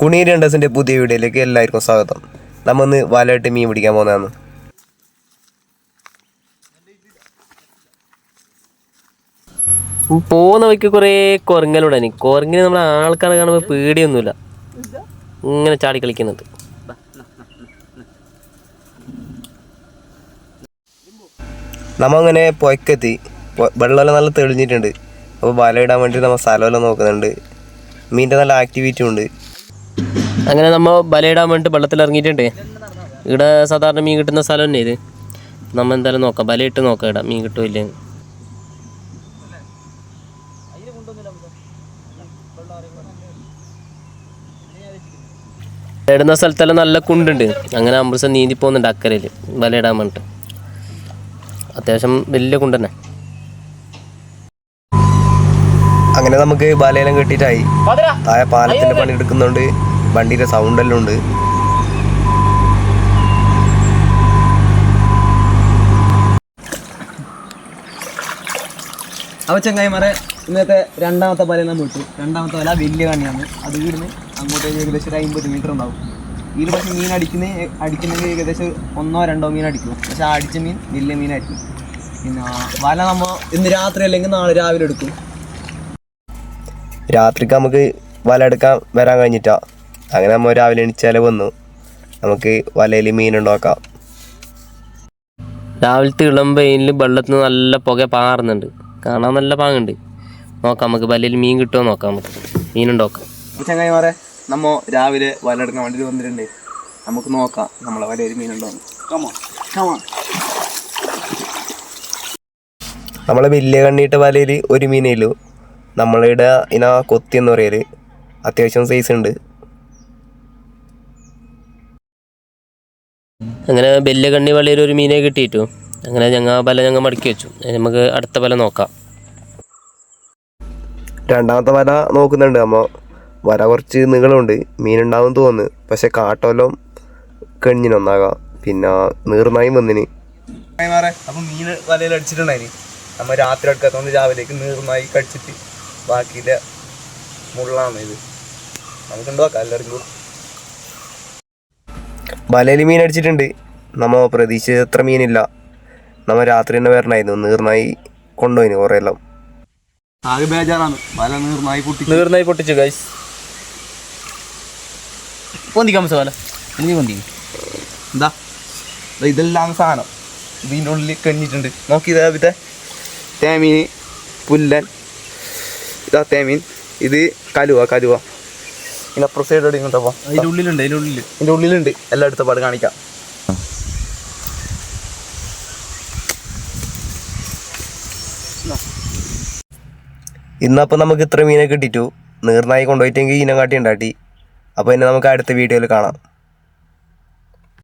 കുണി രണ്ടസിന്റെ പുതിയ വീഡിയോയിലേക്ക് എല്ലാവർക്കും സ്വാഗതം. നമ്മൾ ഇന്ന് വലയിട്ട് മീൻ പിടിക്കാൻ പോകുന്നതാണ് പോകുന്ന വഴിക്ക് കുറേ കുരങ്ങലുണ്ടായി കുരങ്ങിന് നമ്മളെ ആൾക്കാരെ കാണുമ്പോൾ പേടിയൊന്നുമില്ല. ഇങ്ങനെ ചാടി കളിക്കുന്നത്. നമ്മ അങ്ങനെ പുഴക്കെത്തി പൊ- വെള്ളമെല്ലാം നല്ല തെളിഞ്ഞിട്ടുണ്ട്. അപ്പോൾ വല ഇടാൻ വേണ്ടി നമ്മൾ സ്ഥലമെല്ലാം നോക്കുന്നുണ്ട്. മീന്റെ നല്ല ആക്ടിവിറ്റി ഉണ്ട്. അങ്ങനെ നമ്മൾ ബലയിടാൻ വേണ്ടിയിട്ട് വെള്ളത്തിൽ ഇറങ്ങിയിട്ടുണ്ട് ഇവിടെ സാധാരണ മീൻ കിട്ടുന്ന സ്ഥലം തന്നെ ഇത്. നമ്മൾ എന്തായാലും നോക്കാം. ബലയിട്ട് നോക്കാം ഇടാം മീൻ കിട്ടുമില്ലേ ഇടുന്ന സ്ഥലത്തെല്ലാം നല്ല കുണ്ടുണ്ട്. അങ്ങനെ അമൃതം നീന്തി പോകുന്നുണ്ട് അക്കരയിൽ ബലയിടാൻ വേണ്ടിട്ട്. അത്യാവശ്യം വലിയ കുണ്ട് തന്നെ അങ്ങനെ നമുക്ക് ബാലയെല്ലാം കെട്ടിയിട്ടായി. താഴെ പാലത്തിന്റെ പണി എടുക്കുന്നുണ്ട് വണ്ടിയുടെ സൗണ്ട് എല്ലാം ഉണ്ട് അപ്പോൾ ചങ്ങായിമാരെ ഇന്നത്തെ രണ്ടാമത്തെ വല നമ്മൾ വിട്ടു. രണ്ടാമത്തെ വല വലിയ കണ്ണിയാണ്. അത് ഇവിടുന്ന് അങ്ങോട്ടേക്ക് ഏകദേശം ഒരു അമ്പത് മീറ്റർ ഉണ്ടാവും. ഇതിൽ പക്ഷേ മീൻ അടിക്കുന്ന അടിക്കുന്നെങ്കിൽ ഏകദേശം ഒന്നോ രണ്ടോ മീൻ അടിക്കും. പക്ഷെ ആ അടിച്ച മീൻ വലിയ മീനായിരിക്കും. പിന്നെ വല നമ്മൾ ഇന്ന് രാത്രി അല്ലെങ്കിൽ നാളെ രാവിലെ എടുക്കും. രാത്രിക്ക് നമുക്ക് വല എടുക്കാൻ വരാൻ കഴിഞ്ഞിട്ടാ. അങ്ങനെ നമ്മൾ രാവിലെ എണീച്ചാലേ വന്നു. നമുക്ക് വലയിൽ മീനുണ്ടാക്കാം രാവിലത്തെ ഇളം വെയിലിൽ വെള്ളത്തിൽ നിന്ന് നല്ല പുക പാറുന്നുണ്ട്. കാണാൻ നല്ല പാങ്ങുണ്ട്. നോക്കാം നമുക്ക് വലയിൽ മീൻ കിട്ടുമോ നോക്കാം നമുക്ക്. മീനുണ്ടോക്കാം ചങ്ങായിമാരെ നമ്മ രാവിലെ വല എടുക്കാൻ വേണ്ടി വന്നിട്ടുണ്ട്. നമുക്ക് നോക്കാം നമ്മളെ വലയിൽ മീനുണ്ടോ കമോ കമോ നമ്മളെ വലിയ കണ്ണിയിട്ട് വലയിൽ ഒരു മീനേലു നമ്മളിവിടെ ഇന കൊത്തി എന്ന് പറയൽ. അത്യാവശ്യം സൈസ് ഉണ്ട് അങ്ങനെ ബെല്ല കണ്ണി വള്ളിയിൽ ഒരു മീനെ കിട്ടിയിട്ടു. അങ്ങനെ ഞങ്ങൾ വല ഞങ്ങൾ മടക്കി വെച്ചു. നമുക്ക് അടുത്ത വല നോക്കാം. രണ്ടാമത്തെ വല നോക്കുന്നുണ്ട് അമ്മ. വല കുറച്ച് നീളമുണ്ട്. മീനുണ്ടാവും തോന്നുന്നു. പക്ഷെ കാട്ടോലം കെണിഞ്ഞിനൊന്നാകാം പിന്നെ നീർന്നായും വന്നിന്. അപ്പൊ അപ്പം മീൻ വലയിൽ അടിച്ചിട്ടുണ്ടായിന്. നമ്മൾ രാത്രി എടുക്കാത്തതുകൊണ്ട് രാവിലേക്ക് നീർന്നായി കടിച്ചിട്ട് ബാക്കിയിലെ മുള്ളാണ് ഇത്. നമുക്ക് ഉണ്ടാക്കാം എല്ലാവർക്കും വലയിൽ മീൻ അടിച്ചിട്ടുണ്ട്. നമ്മ പ്രതീക്ഷിച്ച അത്ര മീനില്ല. നമ്മ രാത്രി തന്നെ വരണമായിരുന്നു നീർനായി കൊണ്ടുപോയിന് കുറേ എല്ലാം ആകെ ബേജാറാണ്. വല പൊട്ടി നീർന്നായി പൊട്ടിച്ചു ഗൈസ് വല എനിക്ക് എന്താ? ഇതെല്ലാം സാധനം. ഇതിന്റെ ഉള്ളിൽ കഞ്ഞിട്ടുണ്ട് നോക്കി ഇതാ ഇതേ തേമീൻ പുല്ലൻ ഇതാ തേമീൻ. ഇത് കലുവ കലുവ. അപ്പുറ സൈഡ് എവിടെ പോ അതിന്റെ ഉള്ളിലുണ്ട് അതിന്റെ ഉള്ളിൽ ഇതിന്റെ ഉള്ളിലുണ്ട്. എല്ലാ അടുത്ത പാട് കാണിക്കാം. ഇന്നപ്പോൾ നമുക്ക് ഇത്ര മീനെ കിട്ടിയിട്ടു നീർനായി കൊണ്ടുപോയിട്ടെങ്കിൽ ഇനം കാട്ടി ഉണ്ടാട്ടി. അപ്പോൾ ഇനി നമുക്ക് അടുത്ത വീഡിയോയിൽ കാണാം.